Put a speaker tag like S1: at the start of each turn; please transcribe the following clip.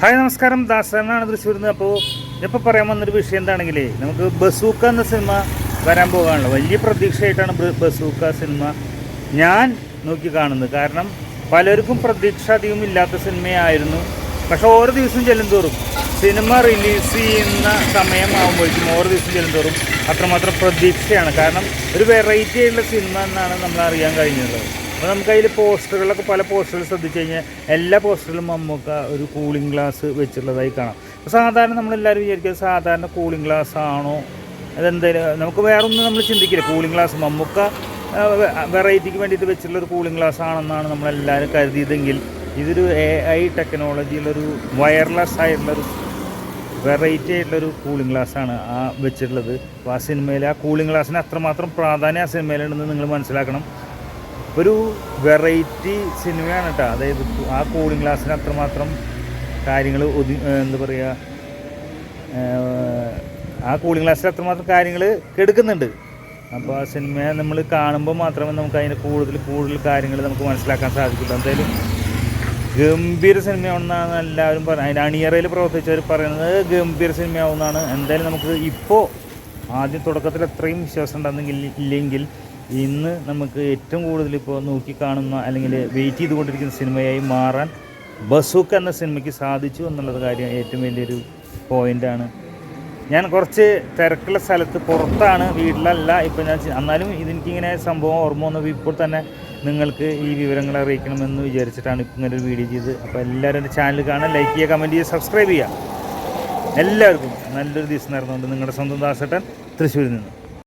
S1: Hi നമസ്കാരം. ദാസനാണ് തൃശ്ശൂരിൽ നിന്ന്. അപ്പോൾ ഇപ്പോൾ പറയാൻ വന്നൊരു വിഷയം എന്താണെങ്കിലേ നമുക്ക് ബസൂക്ക എന്ന സിനിമ വരാൻ പോകാനുള്ള വലിയ പ്രതീക്ഷയായിട്ടാണ് ബസൂക്ക സിനിമ ഞാൻ നോക്കി കാണുന്നത്. കാരണം പലർക്കും പ്രതീക്ഷ അധികം ഇല്ലാത്ത സിനിമയായിരുന്നു. പക്ഷേ ഓരോ ദിവസം ചെല്ലുന്തോറും സിനിമ റിലീസ് ചെയ്യുന്ന സമയമാകുമ്പോഴേക്കും ഓരോ ദിവസം ചെല്ലുന്തോറും അത്രമാത്രം പ്രതീക്ഷയാണ്. കാരണം ഒരു വെറൈറ്റി ആയിട്ടുള്ള സിനിമ എന്നാണ് നമ്മൾ അറിയാൻ കഴിഞ്ഞത് അപ്പോൾ നമുക്ക് അതിൽ പോസ്റ്ററുകളൊക്കെ പല പോസ്റ്ററുകൾ ശ്രദ്ധിച്ചു കഴിഞ്ഞാൽ എല്ലാ പോസ്റ്ററിലും നമുക്ക് ഒരു കൂളിംഗ് ഗ്ലാസ് വെച്ചിട്ടുള്ളതായി കാണാം. അപ്പോൾ സാധാരണ നമ്മളെല്ലാവരും വിചാരിക്കുന്നത് സാധാരണ കൂളിംഗ് ഗ്ലാസ് ആണോ? അതെന്തായാലും നമുക്ക് വേറെ ഒന്നും നമ്മൾ ചിന്തിക്കില്ല. കൂളിംഗ് ഗ്ലാസ് മമ്മൂക്ക വെറൈറ്റിക്ക് വേണ്ടിയിട്ട് വെച്ചിട്ടുള്ള ഒരു കൂളിംഗ് ഗ്ലാസ് ആണെന്നാണ് നമ്മളെല്ലാവരും കരുതിയതെങ്കിൽ ഇതൊരു എ ഐ ടെക്നോളജിയിലൊരു വയർലെസ് ആയിട്ടുള്ളൊരു വെറൈറ്റി ആയിട്ടുള്ളൊരു കൂളിംഗ് ഗ്ലാസ് ആണ് ആ വെച്ചിട്ടുള്ളത്. അപ്പോൾ ആ സിനിമയിൽ ആ കൂളിംഗ് ഗ്ലാസ്സിന് അത്രമാത്രം പ്രാധാന്യം ആ സിനിമയിലുണ്ടെന്ന് നിങ്ങൾ മനസ്സിലാക്കണം. ഒരു വെറൈറ്റി സിനിമയാണ് കേട്ടോ അതായത് ആ കൂളിംഗ് ഗ്ലാസ്സിന് അത്രമാത്രം കാര്യങ്ങൾ ഒതു എന്താ പറയുക ആ കൂളിംഗ് ഗ്ലാസ്സിൽ അത്രമാത്രം കാര്യങ്ങൾ കെടുക്കുന്നുണ്ട്. അപ്പോൾ ആ സിനിമയെ നമ്മൾ കാണുമ്പോൾ മാത്രമേ നമുക്ക് അതിന് കൂടുതൽ കൂടുതൽ കാര്യങ്ങൾ നമുക്ക് മനസ്സിലാക്കാൻ സാധിക്കുള്ളൂ. എന്തായാലും ഗംഭീര സിനിമയാണെന്നാണ് എല്ലാവരും പറയുന്നത് അതിന്റെ അണിയറയിൽ പ്രവർത്തിച്ചവർ പറയുന്നത് ഗംഭീര സിനിമയാവുന്നതാണ് എന്തായാലും നമുക്ക് ഇപ്പോൾ ആദ്യം തുടക്കത്തിൽ എത്രയും വിശ്വാസം ഉണ്ടെന്നെങ്കിൽ ഇല്ലെങ്കിൽ ഇന്ന് നമുക്ക് ഏറ്റവും കൂടുതൽ ഇപ്പോൾ നോക്കിക്കാണുന്ന അല്ലെങ്കിൽ വെയിറ്റ് ചെയ്തുകൊണ്ടിരിക്കുന്ന സിനിമയായി മാറാൻ ബസൂക്ക് എന്ന സിനിമയ്ക്ക് സാധിച്ചു എന്നുള്ളത് കാര്യം ഏറ്റവും വലിയൊരു പോയിന്റാണ് ഞാൻ കുറച്ച് തിരക്കുള്ള സ്ഥലത്ത് പുറത്താണ് വീട്ടിലല്ല. ഇപ്പോൾ ഞാൻ എന്നാലും ഇതെനിക്കിങ്ങനെ സംഭവം ഓർമ്മ വന്നപ്പോൾ ഇപ്പോൾ തന്നെ നിങ്ങൾക്ക് ഈ വിവരങ്ങൾ അറിയിക്കണമെന്ന് വിചാരിച്ചിട്ടാണ് ഇപ്പം ഇങ്ങനെ ഒരു വീഡിയോ ചെയ്ത് അപ്പോൾ എല്ലാവരും എന്റെ ചാനൽ കാണാൻ ലൈക്ക് ചെയ്യുക കമന്റ് ചെയ്യുക സബ്സ്ക്രൈബ് ചെയ്യുക. എല്ലാവർക്കും നല്ലൊരു ദിവസം നടന്നുകൊണ്ട് നിങ്ങളുടെ സ്വന്തം ദാസേട്ടൻ തൃശ്ശൂരിൽ നിന്ന്.